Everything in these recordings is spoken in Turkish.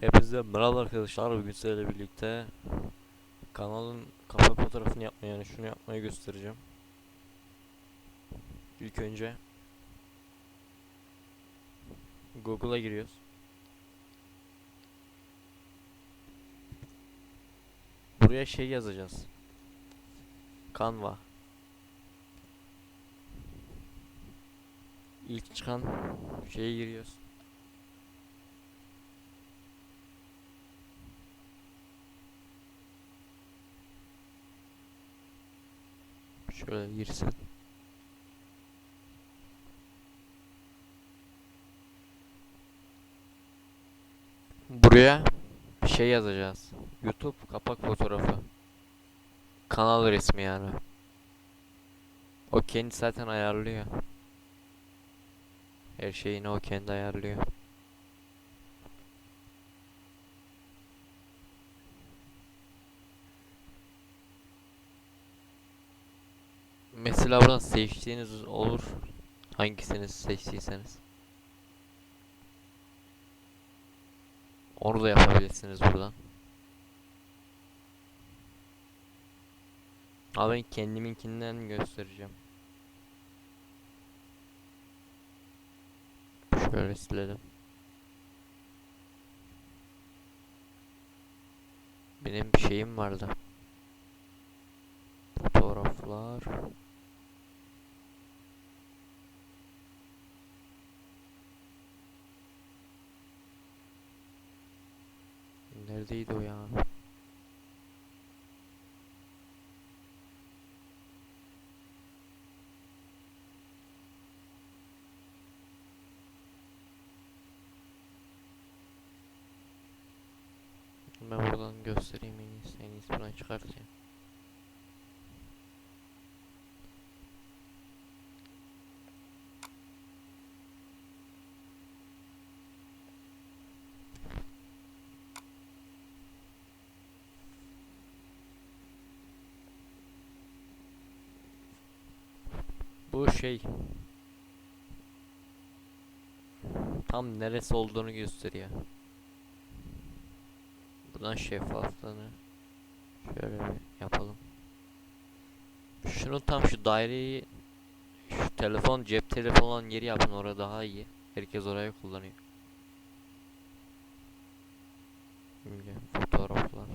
Hepinize merhaba arkadaşlar. Bugün sizlerle birlikte kanalın kapak fotoğrafını yapmayı yani şunu yapmayı göstereceğim. İlk önce Google'a giriyoruz. Buraya şey yazacağız. Canva. İlk çıkan şeye giriyoruz. Şöyle girsin. Buraya bir şey yazacağız. YouTube kapak fotoğrafı. Kanal resmi yani. O kendi zaten ayarlıyor. Her şeyini o kendi ayarlıyor. Mesela buradan seçtiğiniz olur. Hangisini seçtiyseniz. Onu da yapabilirsiniz buradan. Ama ben kendiminkinden göstereceğim. Şöyle silelim. Benim bir şeyim vardı. Fotoğraflar. Neredeydi o ya? Ben buradan göstereyim en iyisi. En iyisi buradan çıkartacağım. Bu şey tam neresi olduğunu gösteriyor. Buradan şeffaflığını şöyle bir yapalım. Şunu tam şu daireyi şu telefon cep telefonu olan yeri yapın orada daha iyi. Herkes orayı kullanıyor fotoğraflar.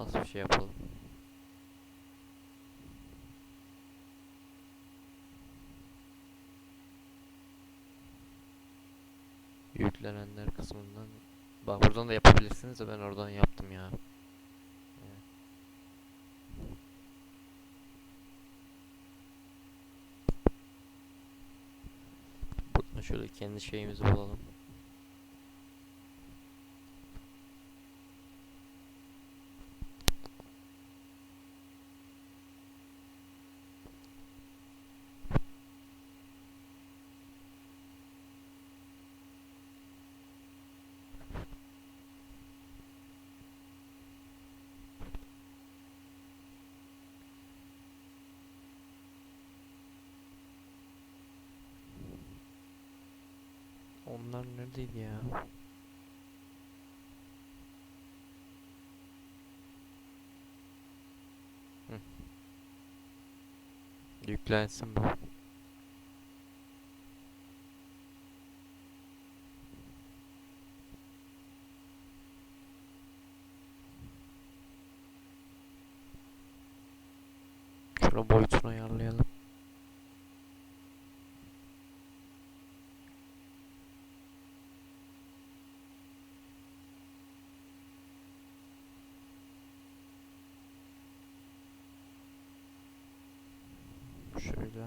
Nasıl bir şey yapalım? Yüklenenler kısmından Bak buradan da yapabilirsiniz de ben oradan yaptım ya. Şöyle kendi şeyimizi bulalım. Onlar neredeydi ya? Hı. Yüklensin bu. Şunu boyutunu ayarlayalım. Şöyle.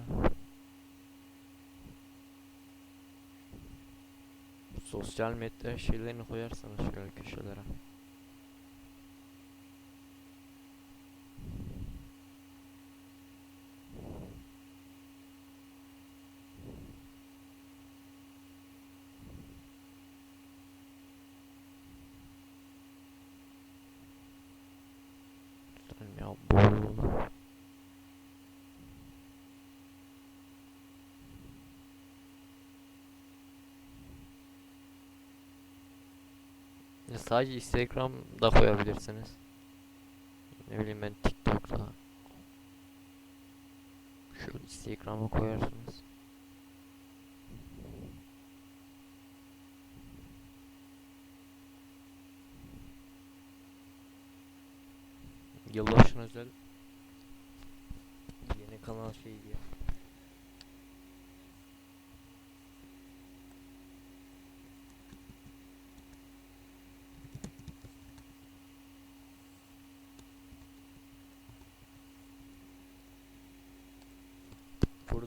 Sosyal medya şeylerini koyarsanız şöyle köşelere. Ya bu Ya Sadece Instagram da koyabilirsiniz. Ne bileyim ben TikTok'ta. Şu Instagram'a koyarsınız. Yılbaşına özel yeni kanal şeydi ya.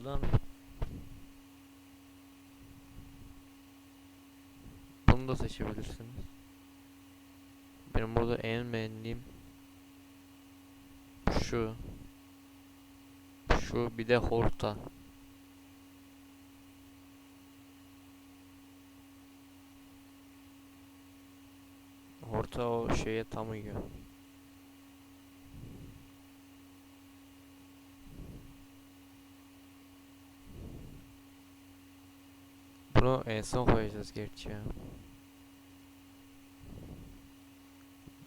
Buradan bunu da seçebilirsiniz. Benim burada en beğendiğim şu şu bir de horta. Horta o şeye tam uyuyor. Bunu en son koyacağız gerçi ya.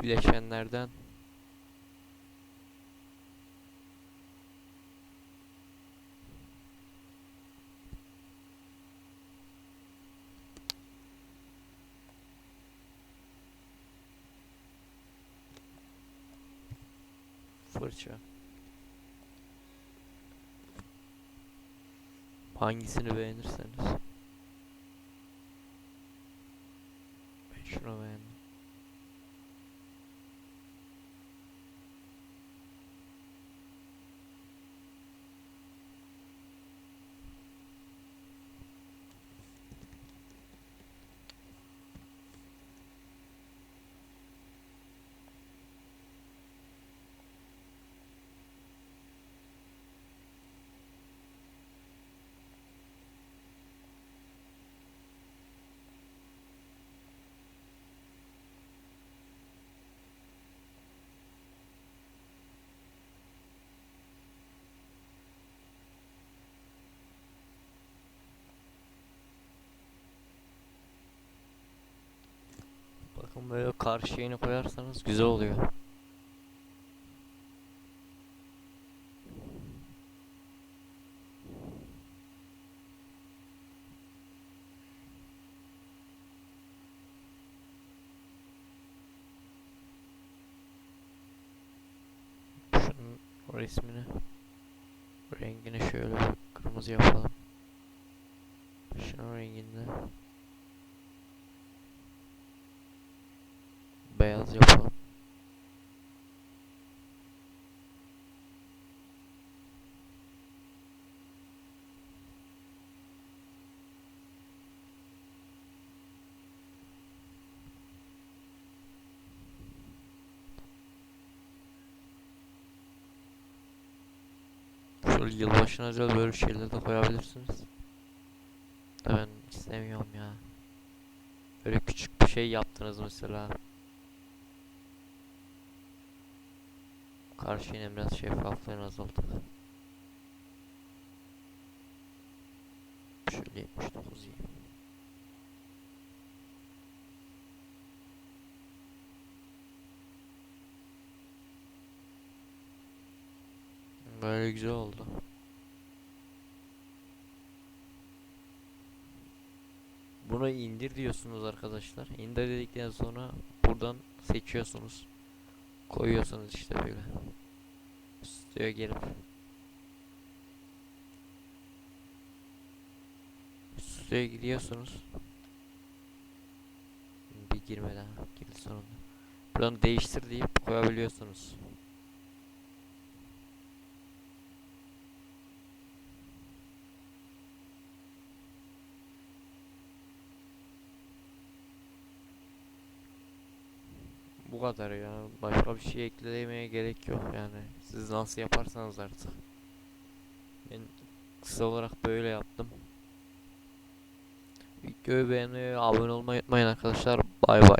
Bileşenlerden fırça. Hangisini beğenirseniz. Ben şunu beğendim. Bakın böyle karşı koyarsanız güzel oluyor. Şunun resmini rengini şöyle kırmızı yapalım. Şunun renginde beyaz yapalım. Şöyle yılbaşına özel böyle şeyler de koyabilirsiniz. Ben istemiyorum ya. Böyle küçük bir şey yaptınız mesela. Karşı yine biraz şeffaflığını azalttık. Şöyle 79 iyi. Böyle güzel oldu. Bunu indir diyorsunuz arkadaşlar. İndir dedikten sonra buradan seçiyorsunuz. Koyuyorsunuz işte böyle. Stüdyoya gelip Stüdyoya gidiyorsunuz. Bir girmeden girdi sonunda. Buradan değiştir deyip koyabiliyorsunuz. Bu kadar ya. Başka bir şey eklemeye gerek yok yani. Siz nasıl yaparsanız artık. Ben kısa olarak böyle yaptım. Videoyu beğenmeyi abone olmayı unutmayın arkadaşlar. Bay bay.